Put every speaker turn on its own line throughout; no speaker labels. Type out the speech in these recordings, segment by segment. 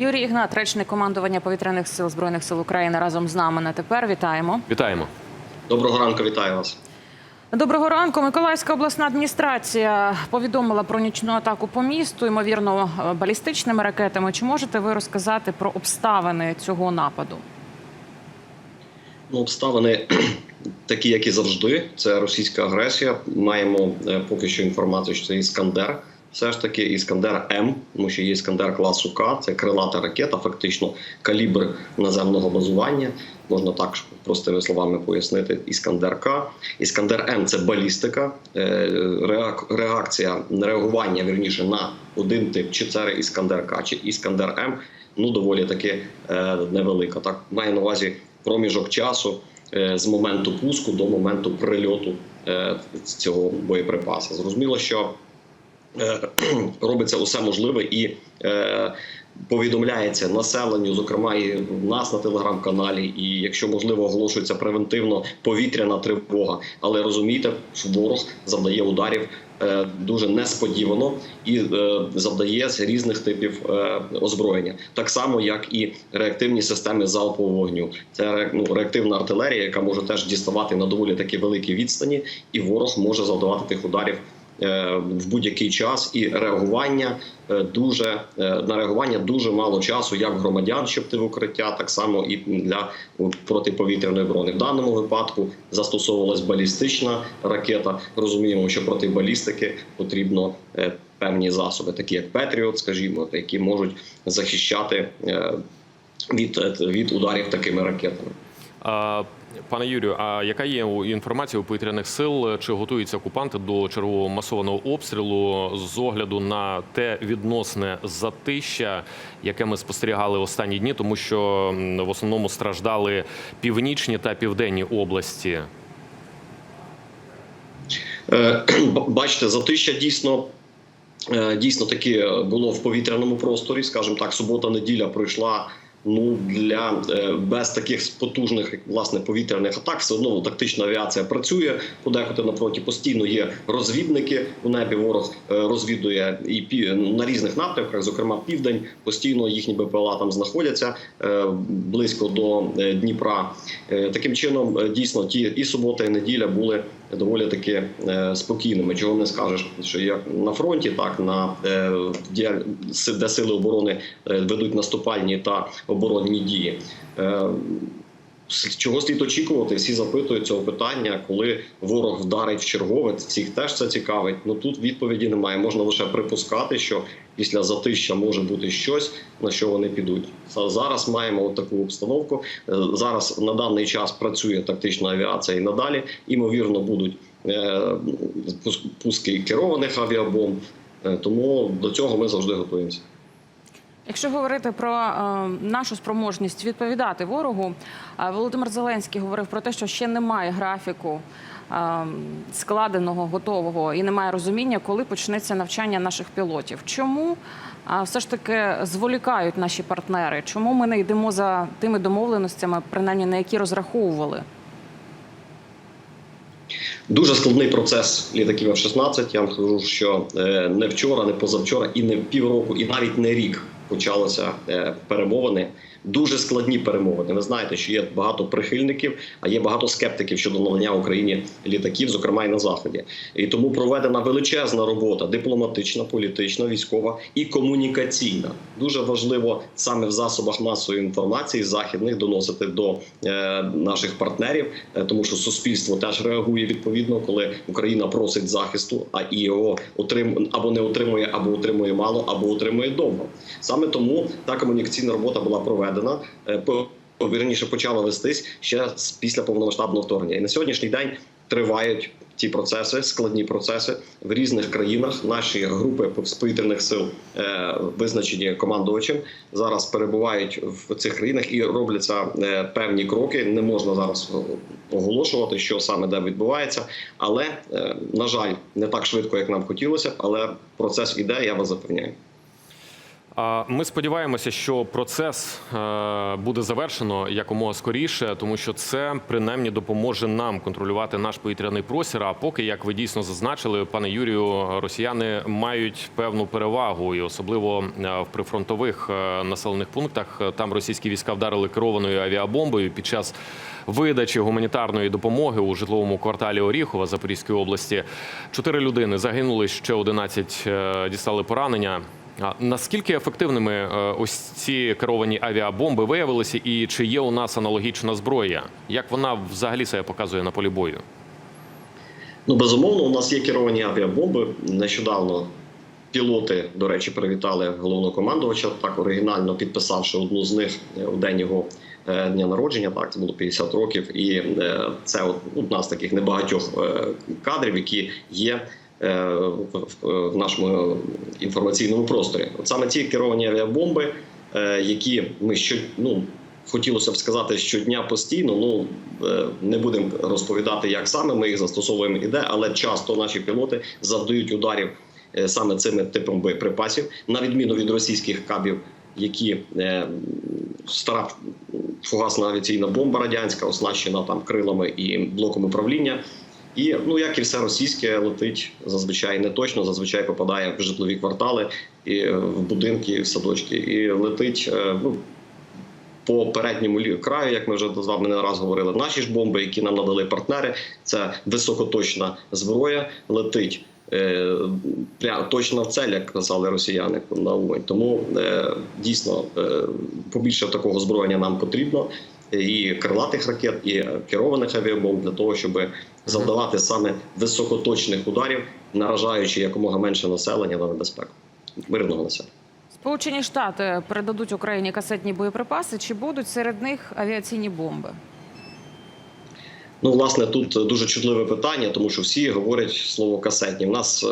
Юрій Ігнат, речник командування повітряних сил збройних сил України, разом з нами на тепер. Вітаємо.
Вітаємо.
Доброго ранку, вітаю вас.
Доброго ранку. Миколаївська обласна адміністрація повідомила про нічну атаку по місту, ймовірно, балістичними ракетами. Чи можете ви розказати про обставини цього нападу?
Ну, обставини такі, як і завжди. Це російська агресія. Маємо е, поки що інформацію, що це іскандер. Все ж таки, іскандер М, тому що є іскандер класу К, це крилата ракета, фактично калібр наземного базування. Можна так простими словами пояснити. Іскандер К. Іскандер М це балістика, е, реак- реакція, реагування вірніше на один тип, чи це іскандер К, чи іскандер М. Ну доволі таки е, невелика. Так має на увазі проміжок часу е, з моменту пуску до моменту прильоту цього боєприпаса. Зрозуміло, що робиться усе можливе і е, повідомляється населенню, зокрема і в нас на телеграм-каналі, і якщо можливо оголошується превентивно повітряна тривога. Але розумійте, ворог завдає ударів е, дуже несподівано і е, завдає з різних типів е, озброєння, так само як і реактивні системи залпового вогню. Це ну, реактивна артилерія, яка може теж діставати на доволі такі великі відстані, і ворог може завдавати тих ударів е, в будь-який час. І реагування е, дуже е, на реагування дуже мало часу, як громадян, щоб ти в укриття, так само і для протиповітряної оборони. В даному випадку застосовувалась балістична ракета. Розуміємо, що проти балістики потрібно е, певні засоби, такі як Петріот, скажімо, які можуть захищати е, від, від ударів такими ракетами.
Пане Юрію, а яка є інформація у повітряних сил? Чи готуються окупанти до чергового масованого обстрілу з огляду на те відносне затища, яке ми спостерігали останні дні, тому що в основному страждали північні та південні області?
Е, Бачите, затища дійсно. е, Дійсно таки було в повітряному просторі, скажімо так, субота-неділя пройшла ну для е, без таких потужних власне повітряних атак. Все одно тактична авіація працює подекуди на фронті. Постійно є розвідники у небі. Ворог е, розвідує і на різних напрямках, зокрема південь. Постійно їхні БПЛА там знаходяться е, близько до Дніпра. Таким чином, дійсно, ті і субота, і неділя були доволі таки е, спокійними. Чого не скажеш, що як на фронті, так на е, де сили оборони е, ведуть наступальні та оборонні дії. Чого слід очікувати? Всі запитують цього питання, коли ворог вдарить в чергове. Всіх теж це цікавить. Ну тут відповіді немає. Можна лише припускати, що після затища може бути щось, на що вони підуть. Зараз маємо от таку обстановку. Е, Зараз на даний час працює тактична авіація і надалі. Імовірно, будуть е, пуски керованих авіабомб. Е, Тому до цього ми завжди готуємося.
Якщо говорити про е, нашу спроможність відповідати ворогу, е, Володимир Зеленський говорив про те, що ще немає графіку е, складеного, готового і немає розуміння, коли почнеться навчання наших пілотів. Чому все ж таки зволікають наші партнери? Чому ми не йдемо за тими домовленостями, принаймні на які розраховували?
Дуже складний процес літаків F-16. Я вам скажу, що не вчора, не позавчора, і не півроку, і навіть не рік почалися е, перемовини. Дуже складні перемовини. Ви знаєте, що є багато прихильників, а є багато скептиків щодо надання Україні літаків, зокрема і на заході. І тому проведена величезна робота дипломатична, політична, військова і комунікаційна. Дуже важливо саме в засобах масової інформації західних доносити до е, наших партнерів, е, тому що суспільство теж реагує відповідно, коли Україна просить захисту, а і його отрим або не отримує, або отримує мало, або отримує довго. Саме тому та комунікаційна робота була проведена. Е, по- Вірніше почала вестись ще після повномасштабного вторгнення. І на сьогоднішній день тривають ці процеси, складні процеси в різних країнах. Наші групи повітряних сил е, визначені командувачем зараз перебувають в цих країнах і робляться е, певні кроки. Не можна зараз оголошувати, що саме де відбувається, але е, на жаль, не так швидко, як нам хотілося але процес іде. Я вас запевняю.
Ми сподіваємося, що процес е, буде завершено якомога скоріше, тому що це принаймні допоможе нам контролювати наш повітряний простір. А поки, як ви дійсно зазначили, пане Юрію, росіяни мають певну перевагу, і особливо е, в прифронтових е, населених пунктах там російські війська вдарили керованою авіабомбою під час видачі гуманітарної допомоги у житловому кварталі Оріхова Запорізької області. Чотири людини загинули, ще 11 е, дістали поранення. Наскільки ефективними е, ось ці керовані авіабомби виявилися, і чи є у нас аналогічна зброя? Як вона взагалі себе показує на полі бою?
Ну, безумовно, у нас є керовані авіабомби. Нещодавно пілоти, до речі, привітали головнокомандувача, так оригінально підписавши одну з них е, в день його е, дня народження. Так, це було 50 років. І е, це одна з таких небагатьох е, кадрів, які є. Е, в- нашому інформаційному просторі, от саме ці керовані авіабомби, е, які ми що ну хотілося б сказати щодня постійно. Ну е, не будемо розповідати, як саме ми їх застосовуємо і де, але часто наші пілоти завдають ударів саме цими типом боєприпасів, на відміну від російських кабів, які стара фугасна авіаційна бомба радянська, оснащена там крилами і блоком управління. І ну як і все російське летить зазвичай не точно, зазвичай попадає в житлові квартали і е, в будинки, і в садочки, і летить е, ну по передньому краю, як ми вже з вами не раз говорили, наші ж бомби, які нам надали партнери, це високоточна зброя, летить. е, точно в цель, як казали росіяни на Умань. Тому е, дійсно е, побільше такого зброєння нам потрібно, і крилатих ракет, і керованих авіабомб для того, щоб завдавати саме високоточних ударів, наражаючи якомога менше населення на небезпеку мирного населення.
Сполучені Штати передадуть Україні касетні боєприпаси. Чи будуть серед них авіаційні бомби?
Ну, власне, тут дуже чутливе питання, тому що всі говорять слово касетні. У нас е,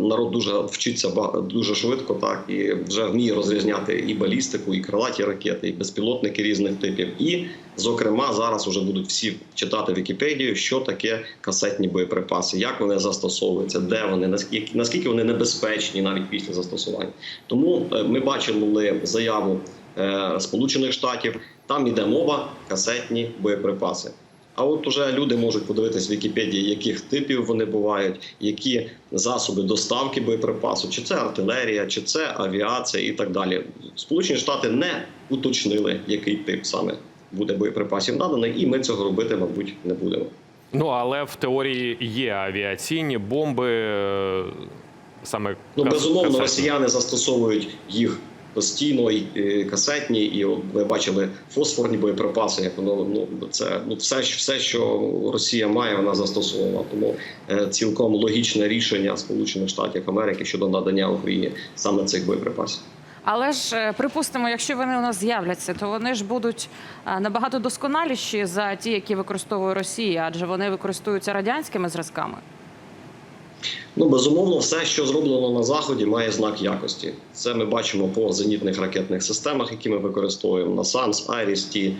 народ дуже вчиться дуже швидко, так і вже вміє розрізняти і балістику, і крилаті ракети, і безпілотники різних типів. І, зокрема, зараз вже будуть всі читати Вікіпедію, що таке касетні боєприпаси, як вони застосовуються, де вони, наскільки наскільки вони небезпечні навіть після застосування. Тому е, ми бачили заяву е, Сполучених Штатів. Там іде мова касетні боєприпаси. А от уже люди можуть подивитись в Вікіпедії, яких типів вони бувають, які засоби доставки боєприпасу, чи це артилерія, чи це авіація і так далі. Сполучені Штати не уточнили, який тип саме буде боєприпасів наданий, і ми цього робити, мабуть, не будемо.
Ну але в теорії є авіаційні бомби е, саме
Ну безумовно, росіяни застосовують їх постійно і касетні, і ви бачили фосфорні боєприпаси. Як воно ну це ну все, все, що Росія має, вона застосовувала. Тому е, цілком логічне рішення Сполучених Штатів Америки щодо надання Україні саме цих боєприпасів.
Але ж е, припустимо, якщо вони у нас з'являться, то вони ж будуть е, набагато досконаліші за ті, які використовує Росія, адже вони використовуються радянськими зразками.
Ну безумовно, все, що зроблено на заході, має знак якості. Це ми бачимо по зенітних ракетних системах, які ми використовуємо на САНС, Айрісті,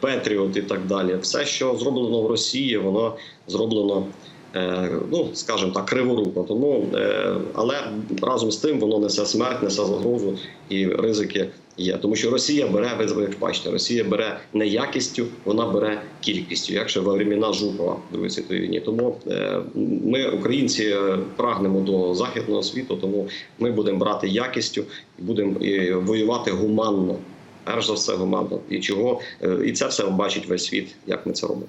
Петріот і так далі. Все, що зроблено в Росії, воно зроблено. е, Ну, скажімо так, криворуко. Тому, е, але разом з тим воно несе смерть, несе загрозу і ризики є. Тому що Росія бере, ви бачите, Росія бере не якістю, вона бере кількістю, як ще во времена Жукова в Другій світовій війні. Тому е, ми, українці, е, прагнемо до західного світу, тому ми будемо брати якістю і будемо і воювати гуманно. Перш за все, гуманно. І чого е, і це все бачить весь світ, як ми це робимо.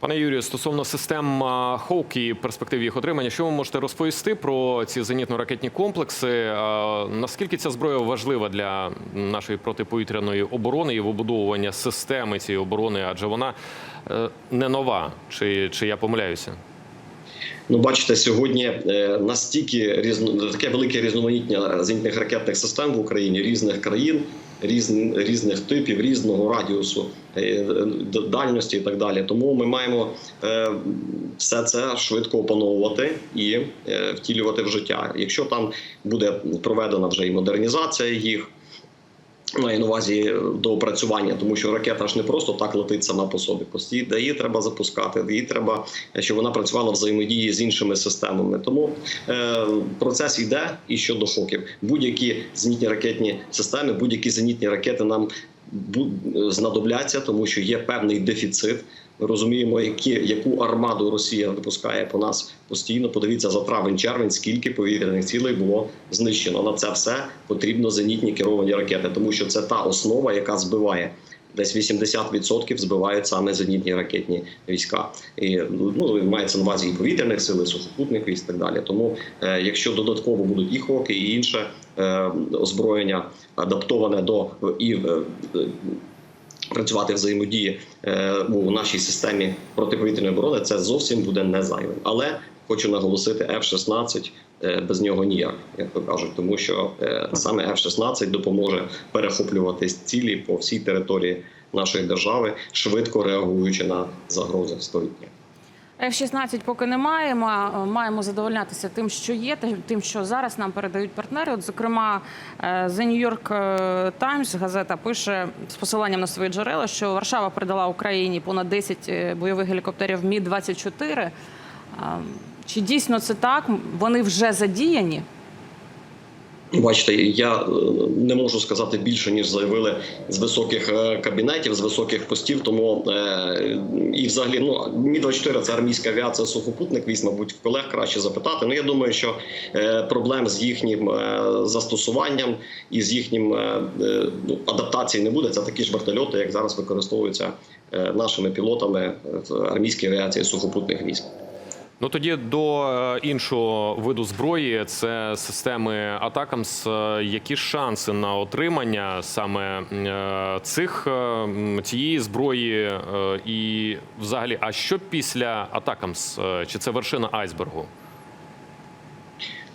Пане Юрію, стосовно систем Хоук і перспектив їх отримання, що ви можете розповісти про ці зенітно-ракетні комплекси? Наскільки ця зброя важлива для нашої протиповітряної оборони і вибудовування системи цієї оборони? Адже вона е, не нова, чи, чи я помиляюся?
Ну, бачите, сьогодні е, настільки різно таке велике різноманіття зенітних ракетних систем в Україні різних країн, різних типів, різного радіусу е, дальності і так далі. Тому ми маємо е, все це швидко опановувати і е, втілювати в життя. Якщо там буде проведена вже і модернізація їх. Маю на увазі до опрацювання, тому що ракета ж не просто так летить сама по собі. Постійно її треба запускати, її треба, щоб вона працювала взаємодії з іншими системами. Тому е, процес йде і щодо фоків. Будь-які зенітні ракетні системи, будь-які зенітні ракети нам знадобляться, тому що є певний дефіцит. Розуміємо, які, яку армаду Росія випускає по нас постійно. Подивіться за травень-червень, скільки повітряних цілей було знищено. На це все потрібно зенітні керовані ракети, тому що це та основа, яка збиває. Десь 80% збивають саме зенітні ракетні війська, і ну мається на увазі і повітряних сил, і сухопутних військ, і так далі. Тому, е, якщо додатково будуть і хоки, і інше е, озброєння адаптоване до і е, працювати взаємодії е, у нашій системі протиповітряної оборони, це зовсім буде не зайвим. Але хочу наголосити, F-16 е, без нього ніяк, як то кажуть, тому що е, саме F-16 допоможе перехоплювати цілі по всій території нашої держави, швидко реагуючи на загрози століття.
F-16 поки не маємо. Маємо задовольнятися тим, що є, тим, що зараз нам передають партнери. От, зокрема, е, The New York е, Times газета пише з посиланням на свої джерела, що Варшава передала Україні понад 10 е, бойових гелікоптерів Мі 24 А, Чи дійсно це так? Вони вже задіяні?
Бачите, я е, не можу сказати більше ніж заявили з високих е, кабінетів, з високих постів. Тому е, і взагалі ну мі 24 це армійська авіація, сухопутник військ, мабуть, в колег краще запитати. Ну я думаю, що е, проблем з їхнім е, застосуванням і з їхнім е, е, ну, адаптації не буде. Це такі ж вертольоти, як зараз використовуються е, нашими пілотами в армійській авіації сухопутних військ.
Ну тоді до е, іншого виду зброї це системи Атакамс. Е, Які шанси на отримання саме е, цих цієї зброї і взагалі, а що після Атакамс? Чи це вершина айсбергу?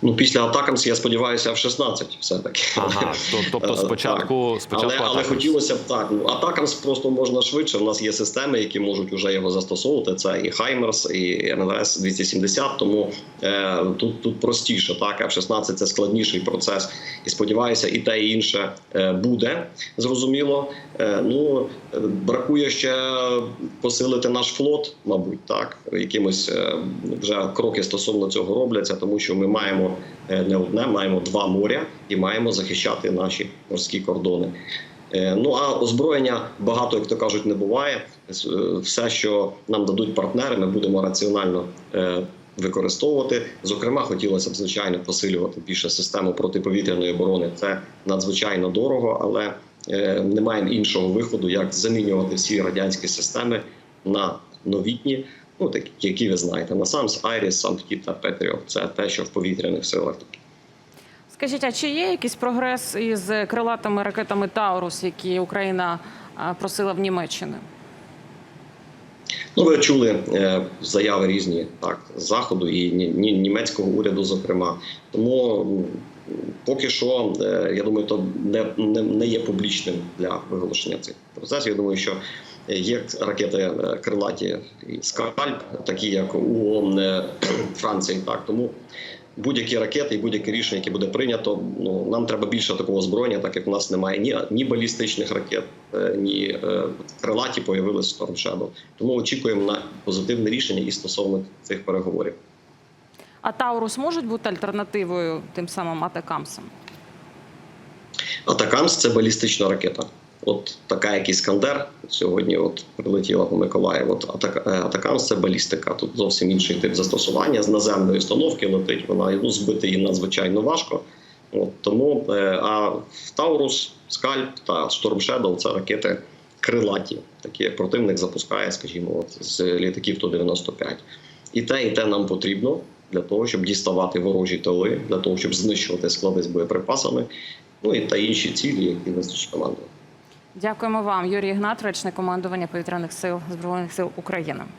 Ну після атакамс, я сподіваюся, в 16 все таки.
Ага, то- тобто
Е,
спочатку,
так.
спочатку
але, але хотілося б так. Ну атакамс просто можна швидше. У нас є системи, які можуть вже його застосовувати. Це і Хаймерс, і НЛС 270 Тому е, тут тут простіше. Так, F-16 – це складніший процес. І сподіваюся, і те, і інше е, буде зрозуміло. Е, ну бракує ще посилити наш флот, мабуть, так якимось е, вже кроки стосовно цього робляться, тому що ми маємо е, не одне, маємо два моря і маємо захищати наші морські кордони. Е, Ну а озброєння багато, як то кажуть, не буває. Е, Все, що нам дадуть партнери, ми будемо раціонально використовувати. Зокрема, хотілося б звичайно посилювати більше систему протиповітряної оборони. Це надзвичайно дорого, але не маємо іншого виходу, як замінювати всі радянські системи на новітні. Ну, такі, які ви знаєте, на САМС, Айріс, Самптіт та Петріо. Це те, що в повітряних силах.
Скажіть, а чи є якийсь прогрес із крилатими ракетами Таурус, які Україна просила в Німеччини?
Ну, ви чули е, заяви різні так з заходу і ні, ні, німецького уряду, зокрема. Тому поки що, е, я думаю, то не, не, не є публічним для виголошення цих процесів. Я думаю, що є ракети е, крилаті і скальп, такі як у е, Франції. Так тому будь-які ракети і будь-яке рішення, яке буде прийнято, ну нам треба більше такого озброєння, так як у нас немає ні, ні балістичних ракет, е, ні крилаті появились Storm Shadow. Тому очікуємо на позитивне рішення і стосовно цих переговорів.
А Таурус можуть бути альтернативою тим самим Атакамсам?
Атакамс це балістична ракета. От така, як Іскандер сьогодні от прилетіла по Миколаєву. От Атак- е, Атакамс це балістика. Тут зовсім інший тип застосування з наземної установки летить. Вона ну, збити її надзвичайно важко. От тому е, а Таурус, Скальп та Storm Shadow – це ракети крилаті, такі як противник запускає, скажімо, от з літаків Ту-95. І те, і те нам потрібно для того, щоб діставати ворожі тили, для того, щоб знищувати склади з боєприпасами. Ну і та інші цілі, які визначить команда.
Дякуємо вам, Юрій Ігнат, речник командування повітряних сил Збройних сил України.